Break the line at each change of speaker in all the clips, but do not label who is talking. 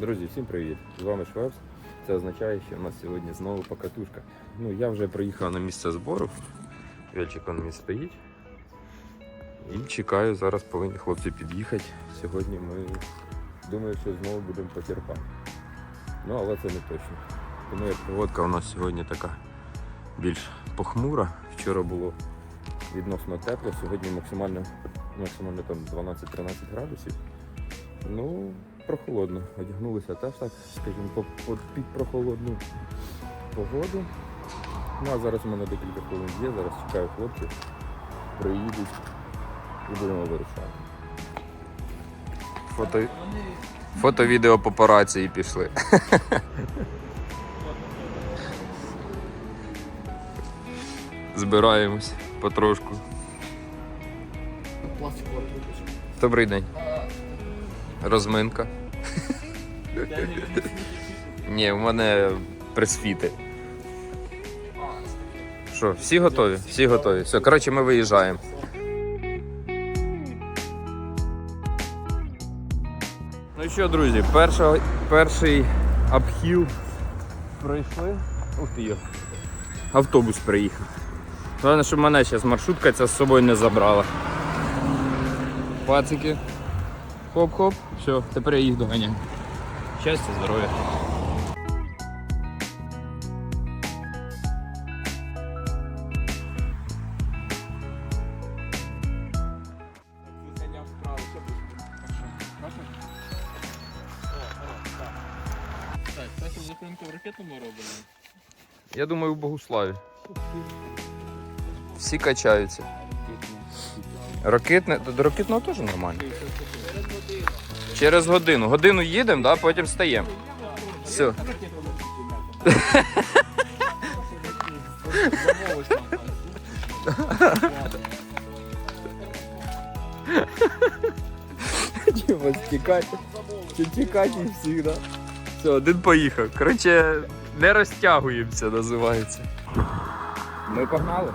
Друзі, всім привіт! З вами Швепс. Це означає, що у нас сьогодні знову покатушка. Ну, я вже приїхав на місце збору. Вельчик он мій стоїть. І чекаю, зараз повинні хлопці під'їхати. Сьогодні ми думаю, що знову будемо потерпати. Ну, але це не точно. Тому як погодка у нас сьогодні така більш похмура. Вчора було відносно тепло, сьогодні максимально, максимально там 12-13 градусів. Ну, прохолодно. Одягнулися теж так, скажімо, під прохолодну погоду. Ну а зараз у мене декілька хвилин є, зараз чекаю хлопців, приїдуть і будемо вирішати. Фото, фото відео папараці пішли. Збираємось потрошку. Добрий день. Розминка. Ні, в мене пресфіти. Що, всі готові? Всі готові. Все, коротше, ми виїжджаємо. Ну що, друзі, перша, перший обхіл пройшли. Ух ти. Автобус приїхав. Головне, щоб мене зараз маршрутка ця з собою не забрала. Пацики. Хоп-хоп. Все, тепер я їх доганяю. Щастя, здоров'я.
Так. Це зупинку в ракетному робимо?
Я думаю, в Богуславі. Всі качаються. Ракетне, до ракетного теж нормально. Через годину. Годину їдемо, да, потім стаємо. Все. Типа стікати. Тікати завжди. Все, один поїхав. Коротше, не розтягуємося, називається. Ми погнали.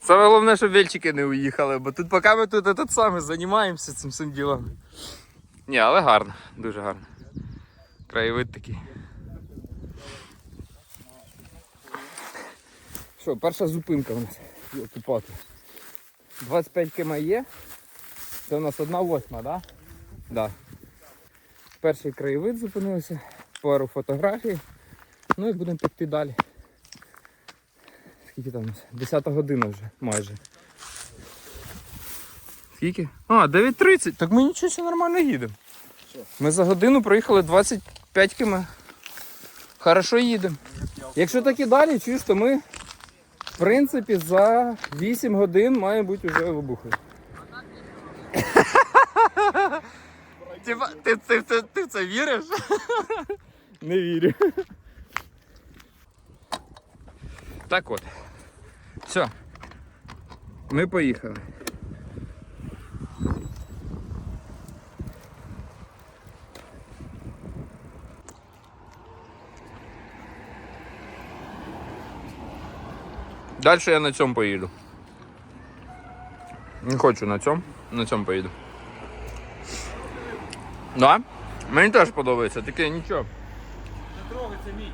Саме головне, щоб вельчики не уїхали, бо тут поки ми тут этот саме займаємося цим всім ділом. Ні, але гарно, дуже гарно. Краєвид такий. Що, перша зупинка у нас. Окупати. 25 км є. Це у нас одна восьма, так? Да. Перший краєвид зупинився, пару фотографій. Ну і будемо піти далі. Скільки там у нас? 10 година вже майже. Скільки? А, 9.30. Так ми нічого ще нормально їдемо. Ми за годину проїхали 25 км. Хорошо їдемо. Якщо так і далі, чуєш, то ми в принципі за 8 годин має бути вже вибухи. Ти, ти, ти, ти в це віриш? Не вірю. Так от. Все. Ми поїхали. Далі я на цьому поїду. Не хочу на цьому, на цьому поїду. Да? Мені теж подобається, таке нічого.
Не трогай, це мій.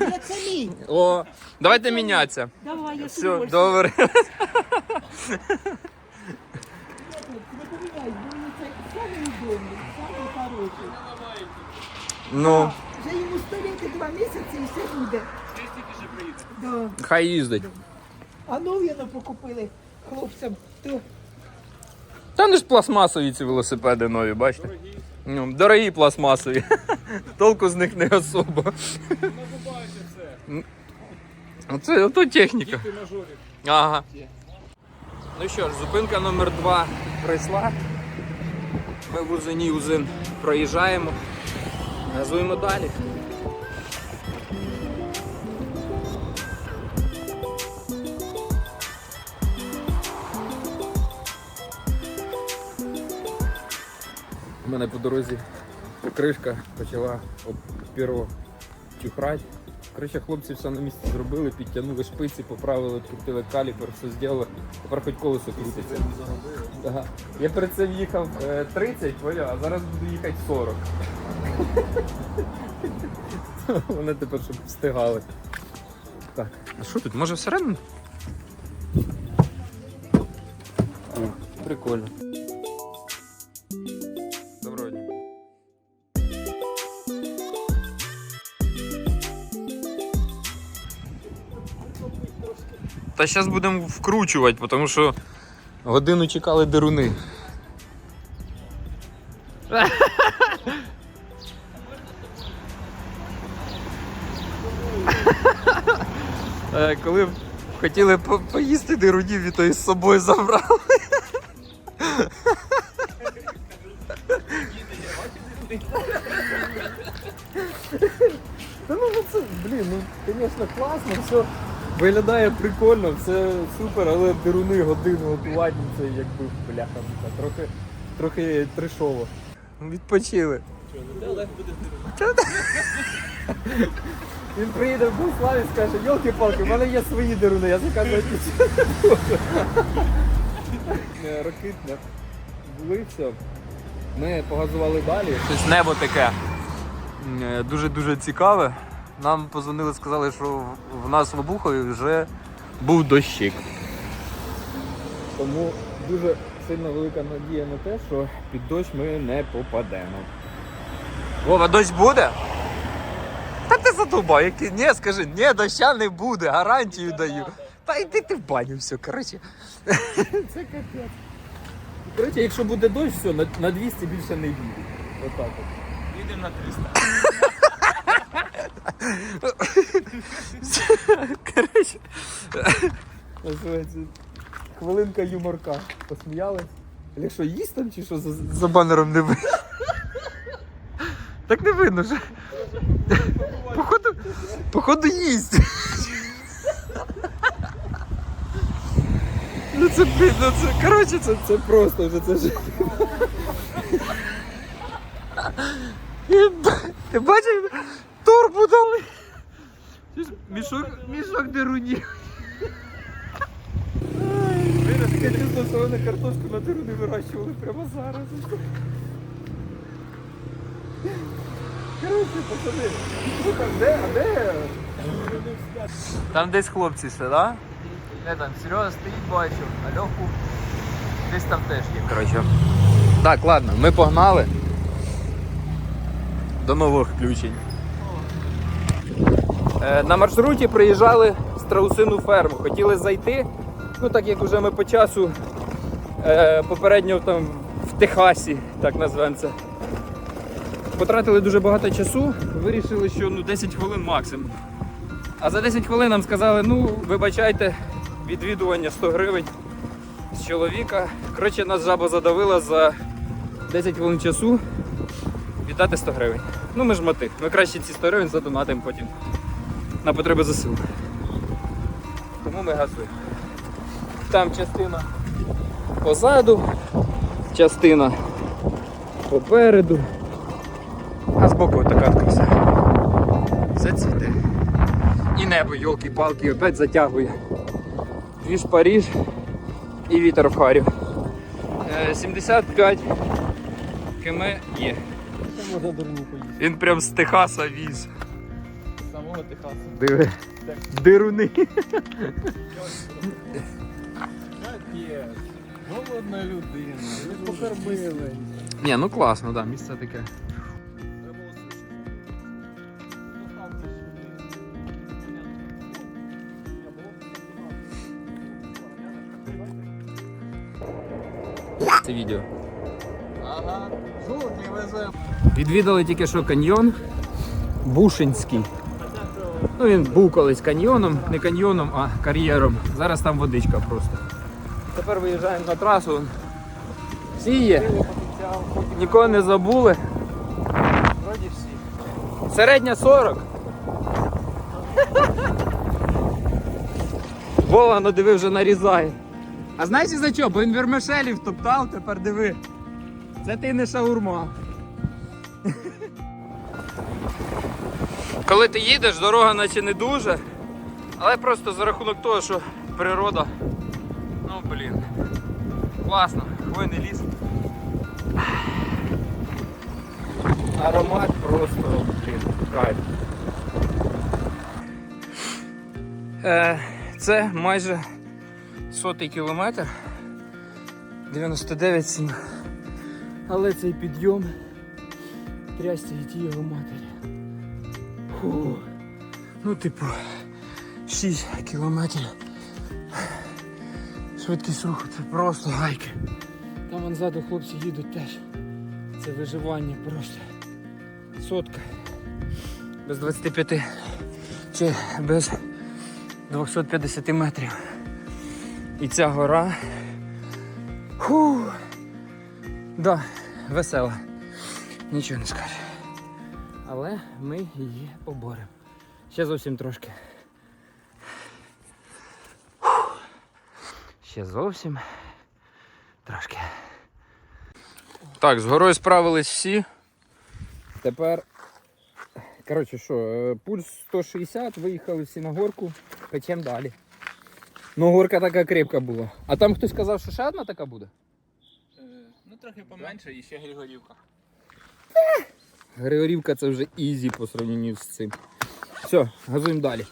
Я це мій.
О, давайте мінятися.
Давай, я
Все,
собі
добре.
Не поміняй, бо він це самий відомий, самий хороший.
Ну,
Вже йому століти два місяці і все буде. Да.
хай їздить.
А нові ну, покупили хлопцям. То
Та не ж пластмасові ці велосипеди нові, бачите? Ну, дорогі пластмасові. Толку з них не особо.
Набувається все.
Оце ото техніка. Ага. Ну що ж, зупинка номер 2 прийшла. Ми в Узині Узин проїжджаємо. Газуємо далі. Мене по дорозі кришка почала об перо чухрати. Коротше, хлопці все на місці зробили, підтягнули шпиці, поправили, відкрутили каліпер, все зробили. Тепер хоч колесо крутиться. Ага. Я перед цим їхав е, 30, поняв, а зараз буду їхати 40. Вони тепер щоб встигали. Так. А що тут? Може всередину? Прикольно. Та зараз будемо вкручувати, тому що годину чекали деруни. Е, Коли хотіли по- поїсти дерунів, і то із собою забрали. Та ну ну, це, блін, ну звісно класно, все виглядає прикольно, все супер, але деруни годину готувати, це якби бляха, трохи, трохи трешово. Відпочили. Він приїде в Буслав і скаже, йолки-палки, в мене є свої деруни, я заказую ті. Е, Роки не були, все. Ми погазували далі. Щось небо таке. Е, Дуже-дуже цікаве. Нам позвонили, сказали, що в- нас в Обухові вже був дощик. Тому дуже сильна велика надія на те, що під дощ ми не попадемо. Вова, дощ буде? Та ти задовбав, який. Ні, скажи, ні, доща не буде, гарантію даю. Та йди ти в баню, все, коротше. Це капець. Коротше, якщо буде дощ, все, на, на 200 більше не їду. Отак от.
Їдемо на 300.
Коротше. Називається хвилинка юморка. Посміялись. Але що, їсть там чи що за, за банером не видно? Так не видно вже. Походу, походу їсть. Ну це, блін, ну це, коротше, це, це просто вже це ж. Ти бачив, торбу дали. Мішок, мішок дерунів. Я чесно, що вони картошку на деруни вирощували прямо зараз. Коротше, пацани, ну там де, а де? Там десь хлопці ще, да? Не там, Серега стоїть, бачу, а Льоху десь там теж є. Коротше. Так, ладно, ми погнали. До нових включень. Е, На маршруті приїжджали в страусину ферму. Хотіли зайти. Ну так як вже ми по часу е, попередньо там в Техасі, так назвемо це. Потратили дуже багато часу, вирішили, що ну 10 хвилин максимум. А за 10 хвилин нам сказали, ну вибачайте, відвідування 100 гривень з чоловіка. Коротше, нас жаба задавила за 10 хвилин часу віддати 100 гривень. Ну ми ж мати. Ми краще ці 100 гривень задонатимо потім на потреби ЗСУ. Тому ми газуємо. Там частина позаду, частина попереду, а збоку така краса. Все цвіте. І небо, йолки-палки, опять затягує. Двіж Паріж і вітер в Харів. Е, 75 км є. Він прям з Техаса віз.
Техасу.
Диви. Дируни.
Капець. Голодна людина. Ви покормили.
Ні, ну класно, да, місце таке. Це відео.
Ага. Жуки веземо.
Відвідали тільки що каньйон Бушинський. Ну він був колись каньйоном, не каньйоном, а кар'єром. Зараз там водичка просто. Тепер виїжджаємо на трасу. Всі є. Нікого не забули.
Вроді всі.
Середня 40. Вова, ну диви, вже нарізає. А знаєш за що? Бо він вермишелів топтав, тепер диви. Це ти не шаурма. Коли ти їдеш, дорога наче не дуже, але просто за рахунок того, що природа. Ну блін. Класно, хвойний ліс. Аромат просто блін, кайф. Е, це майже сотий кілометр. 99,7. Але цей підйом трясся від його матері. Фу. Ну, типу, 6 кілометрів. Швидкість руху це просто гайки. Там ззаду хлопці їдуть теж. Це виживання просто. Сотка. Без 25 чи без 250 метрів. І ця гора. Фу. Да, весела. Нічого не скаже. Але ми її поборемо. Ще зовсім трошки. Ще зовсім трошки. Так, з горою справились всі. Тепер. Коротше, що, е, пульс 160, виїхали всі на горку, печем далі. Ну, горка така крепка була. А там хтось казав, що ще одна така буде?
Е, Ну трохи поменше і ще Григорівка.
Григорівка це вже ізі по сравненню з цим. Все, газуємо далі.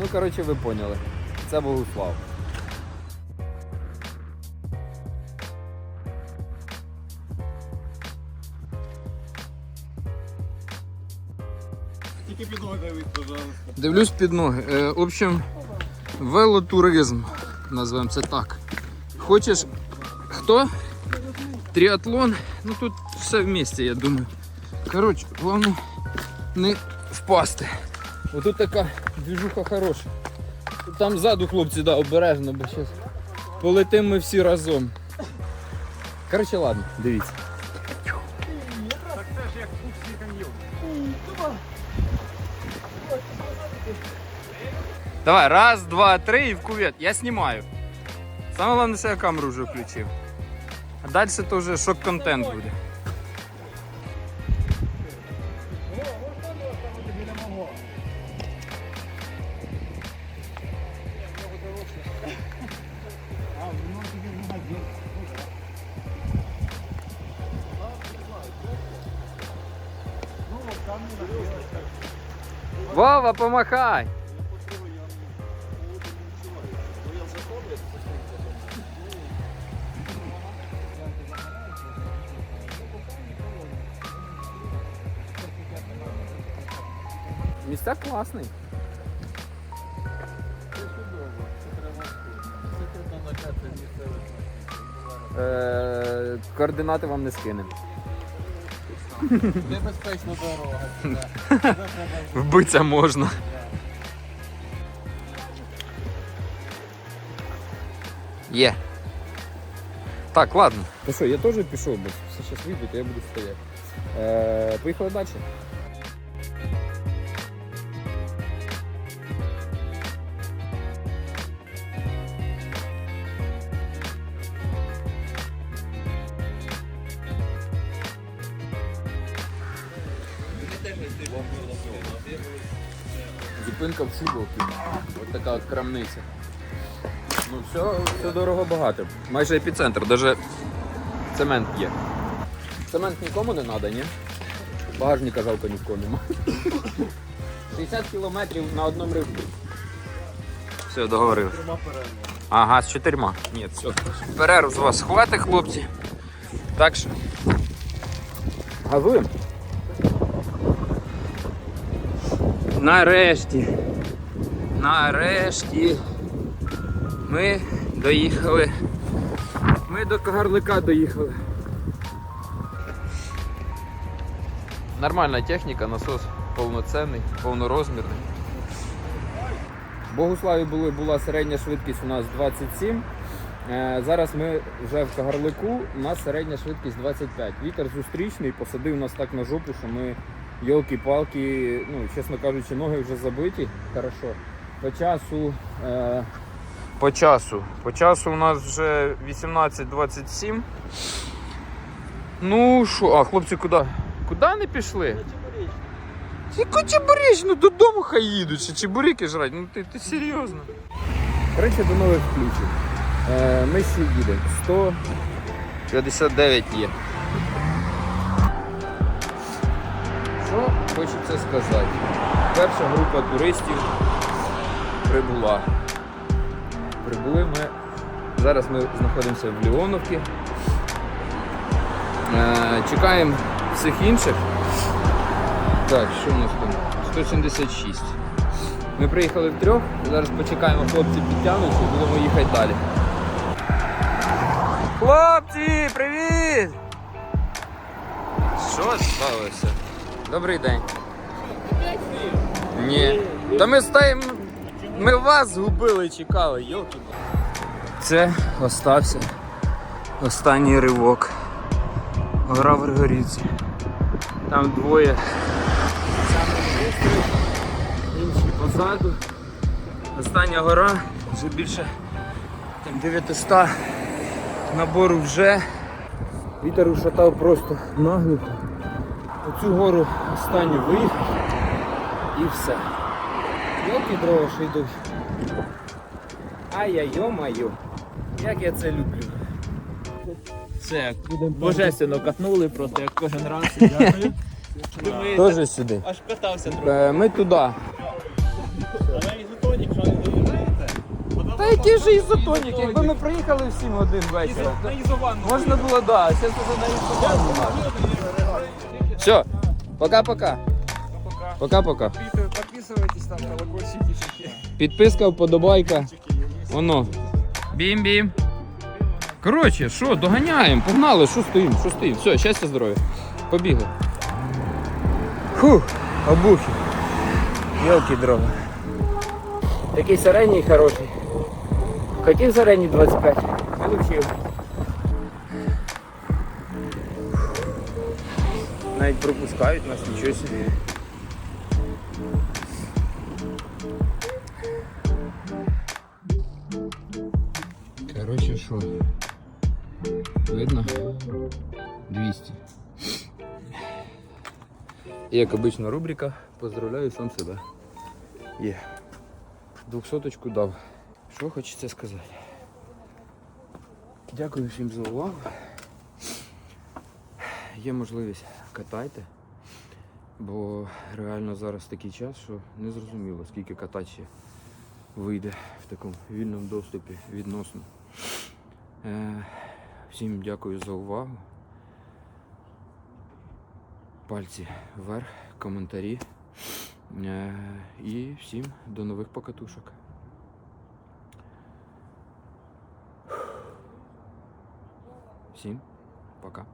Ну, коротше, ви поняли. Це Богуслав.
Тільки під ноги дивись, пожалуйста.
Дивлюсь під ноги. Е, в общем, велотуризм, називаємо це так. Хочеш хто? Тріатлон. Ну тут все в місті, я думаю. Коротше, головне не впасти. Отут така двіжуха хороша. Там ззаду хлопці, да, обережно, бо зараз полетимо ми всі разом. Коротше, ладно, дивіться. Давай, раз, два, три і в кувет. Я знімаю. Саме головне, що я камеру вже включив. А далі то вже шок-контент буде. Вова, помахай! Місця класний. Е, координати вам не скинемо.
Небезпечна дорога.
Вбитися можна. Є. Так, ладно. Ну що, я теж пішов, бо все зараз вийдуть, а я буду стояти. Е, поїхали далі. Зупинка в Шубовці. Ось така крамниця. Ну все, все дорого багато. Майже епіцентр, навіть цемент є. Цемент нікому не треба, ні? Багажника жалко ні в кого нема. 60 кілометрів на одному ривку. Все, договорив. Ага, з чотирма. Ні, все. Перерв з вас хватить, хлопці. Так що. Газуємо. Нарешті. Нарешті. Ми доїхали. Ми до Кагарлика доїхали. Нормальна техніка, насос повноцінний, повнорозмірний. В Богуславі були, була середня швидкість у нас 27. Е, зараз ми вже в Кагарлику, у нас середня швидкість 25. Вітер зустрічний, посадив нас так на жопу, що ми йолки-палки, ну, чесно кажучи, ноги вже забиті. Хорошо. По часу. Е, по часу. По часу у нас вже 18.27. Ну що, а хлопці куди? Куди не пішли? Яку чебуріч? Ну додому хай їдуть, ще чебуріки жрать. Ну ти, ти серйозно. Коротше, до нових включень. Е, ми ще їдемо. 159 є. Що хочеться сказати? Перша група туристів прибула. Прибули ми. Зараз ми знаходимося в Ліоновці. Е, чекаємо всіх інших. Так, що у нас там? 176. Ми приїхали втрьох, зараз почекаємо, хлопці підтягнуться і будемо їхати далі. Хлопці, привіт! Що сталося? Добрий день. Ні. Та ми стаємо. Ми вас згубили, чекали, йолки. Це остався останній ривок. Гора в Григорівці. Там двоє. Інші позаду. Остання гора, вже більше там 900 набору вже. Вітер ушатав просто наглухо. Оцю гору останню виїхав і все. Йолки дрова ще йдуть. Ай-яй, йо-майо. Як я це люблю.
Це божественно катнули просто, як кожен раз. Дякую.
Теж сюди.
аж катався трохи.
Е, Ми туди.
Але ізотонік, що не доїжджаєте?
Та який же ізотонік? Якби ми приїхали в 7 годин вечора.
На ізованну.
Можна було, да, зараз вже на ізотонік. Все, пока-пока. Пока-пока.
Підписуйтесь там, колокольчики.
Підписка, вподобайка. Воно. Бім-бім. Коротше, що, доганяємо, погнали, що стоїмо, що стоїмо. Все, щастя, здоров'я. Побігли. Фух, обухи. Йолки дрова. Такий середній хороший. Хотів середній 25. Получив. Навіть пропускають нас, нічого собі. Короче, що? Видно? 200. І як обычно рубрика Поздравляю сам себе. Є. Двохсоточку дав. Що хочеться сказати? Дякую всім за увагу. Є можливість катайте, бо реально зараз такий час, що не зрозуміло, скільки катати ще вийде в такому вільному доступі відносно. Е, всім дякую за увагу. Пальці вверх, коментарі. Е, і всім до нових покатушок. Всім пока.